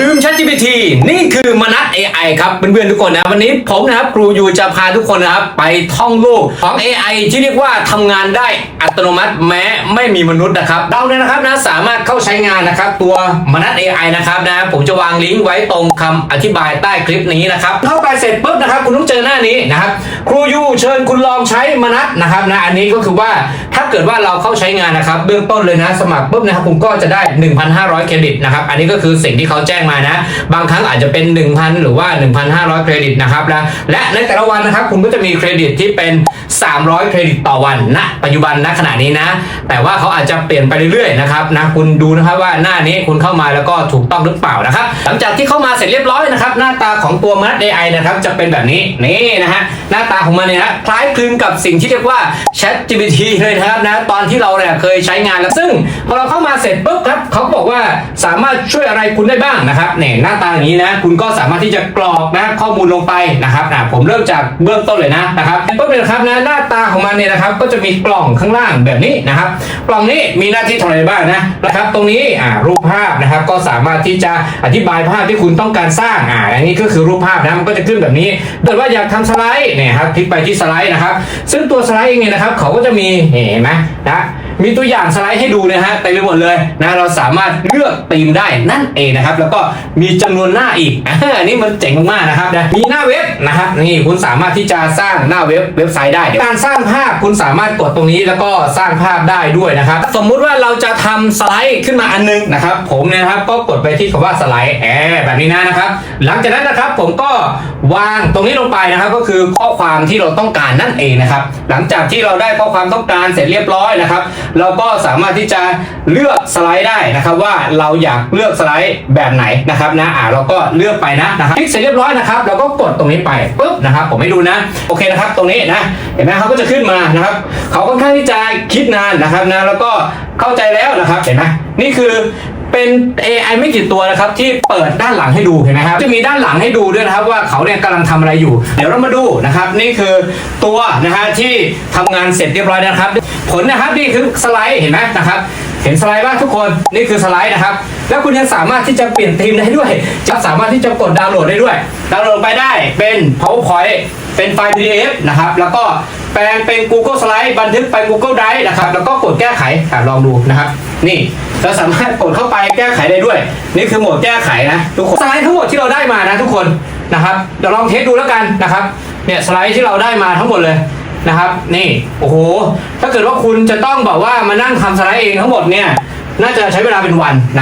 ลืม ChatGPT นี่คือมนัส AI ครับเพื่อนๆทุกคนนะวันนี้ผมนะครับครูยูจะพาทุกคนนะครับไปท่องโลกของ AI ที่เรียกว่าทำงานได้อัตโนมัติแม้ไม่มีมนุษย์นะครับเราเนี่ยนะครับนะสามารถเข้าใช้งานนะครับตัวมนัส AI นะครับนะผมจะวางลิงก์ไว้ตรงคำอธิบายใต้คลิปนี้นะครับเข้าไปเสร็จปุ๊บนะครับคุณต้องเจอหน้านี้นะครับครูยูเชิญคุณลองใช้มนัสนะครับนะอันนี้ก็คือว่าถ้าเกิดว่าเราเข้าใช้งานนะครับเบื้องต้นเลยนะสมัครปุ๊บนะครับคุณก็จะได้ 1,500 เครดิตนะครับอันนี้ก็คือสิ่งที่เขาแจ้งมานะบางครั้งอาจจะเป็น 1,000 หรือว่า 1,500 เครดิตนะครับนะและในแต่ละวันนะครับคุณก็จะมีเครดิตที่เป็น 300 เครดิตต่อวันณปัจจุบันณขณะนี้นะ แต่ว่าเขาอาจจะเปลี่ยนไปเรื่อยๆนะครับนะคุณดูนะครับว่าหน้านี้คุณเข้ามาแล้วก็ถูกต้องหรือเปล่านะครับ หลังจากที่เข้ามาเสร็จเรียบร้อยนะครับ หน้าตาของตัวมนัด AI นะครับจะเป็นแบบนี้นี่นะฮะหน้าตาของมันเนี่ยนะคล้ายคลึงกับสิ่งที่เรียกว่า Chat GPT เลยนะครับนะตอนที่เราเนี่ยเคยใช้งานแล้วซึ่งพอเราเข้ามาเสร็จปุ๊บครับเขาก็บอกว่าสามารถช่วยอะไรคุณได้บ้างนะครับเนี่ยหน้าตาอย่างนี้นะ คุณก็สามารถที่จะกรอกนะข้อมูลลงไปนะครับนะผมเริ่มจากเบื้องต้นเลยนะนะครับปุ๊บเลยครับนะหน้าตาของมันเนี่ยนะครับ ก็จะมีกล่องข้างล่างแบบนี้นะครับ กล่องนี้มีหน้าที่ทำอะไรบ้างนะนะครับ ตรงนี้อ่ารูปภาพนะครับ ก็สามารถที่จะอธิบายภาพที่คุณต้องการสร้างอ่าอันนี้ก็คือรูปภาพนะมันก็จะขึ้นแบบนี้เกิดว่าอยากทำสไลด์เนี่ยครับคลิกไปที่สไลด์นะครับ ซึ่งตัวสไลด์เองเนี่ยนะครับ เขาก็จะมีเห็นไหมนะ มีตัวอย่างสไลด์ให้ดูนะฮะเต็มไปหมดเลยนะเราสามารถเลือกธีมได้นั่นเองนะครับ แล้วก็มีจำนวนหน้าอีกอันนี้มันเจ๋งมากๆนะครับนะมีหน้าเว็บนะครับนี่คุณสามารถที่จะสร้างหน้าเว็บเว็บไซต์ได้การสร้างภาพคุณสามารถกดตรงนี้แล้วก็สร้างภาพได้ด้วยนะครับ สมมุติว่าเราจะทำสไลด์ขึ้นมาอันนึงนะครับ ผมเนี่ยนะครับก็กดไปที่คำว่าสไลด์แอบแบบนี้นะนะครับ หลังจากนั้นนะครับผมก็วางตรงนี้ลงไปนะครับก็คือข้อความที่เราต้องการนั่นเองนะครับ หลังจากที่เราได้ข้อความต้องการเสร็จเรียบร้อยนะครับเราก็สามารถที่จะเลือกสไลด์ได้นะครับ ว่าเราอยากเลือกสไลด์แบบไหนนะครับนะอ่าเราก็เลือกไปนะนะครับคลิกเสร็จเรียบร้อยนะครับเราก็กดตรงนี้ไปปุ๊บนะครับ ผมให้ดูนะโอเคนะครับ ตรงนี้นะเห็นไหมเขาก็จะขึ้นมานะครับเขาค่อนข้างที่จะคิดนานนะครับนะแล้วก็เข้าใจแล้วนะครับเห็นไหมนี่คือ เป็น AI ไม่กี่ตัวนะครับที่เปิดด้านหลังให้ดูเห็นไหมครับจะมีด้านหลังให้ดูด้วยนะครับว่าเขาเนี่ยกำลังทำอะไรอยู่ เดี๋ยวเรามาดูนะครับนี่คือตัวนะฮะที่ทำงานเสร็จเรียบร้อยนะครับ ผลนะครับนี่คือสไลด์เห็นไหมนะครับเห็นสไลด์บ้างทุกคนนี่คือสไลด์นะครับ แล้วคุณยังสามารถที่จะเปลี่ยนธีมได้ด้วยจะสามารถที่จะกดดาวน์โหลดได้ด้วยดาวน์โหลดไปได้เป็น PowerPoint เป็นไฟล์ PDF นะครับแล้วก็แปลงเป็น Google Slide บันทึกไป Google Drive นะครับแล้วก็กดแก้ไขอะลองดูนะครับ นี่เราสามารถกดเข้าไปแก้ไขได้ด้วย นี่คือโหมดแก้ไขนะทุกคนสไลด์ทั้งหมดที่เราได้มานะทุกคนนะครับเดี๋ยวลองเทสดูแล้วกันนะครับเนี่ยสไลด์ที่เราได้มาทั้งหมดเลยนะครับนี่โอ้โห ถ้าเกิดว่าคุณจะต้องบอกว่ามานั่งทำสไลด์เองทั้งหมดเนี่ยน่าจะใช้เวลาเป็นวันนะ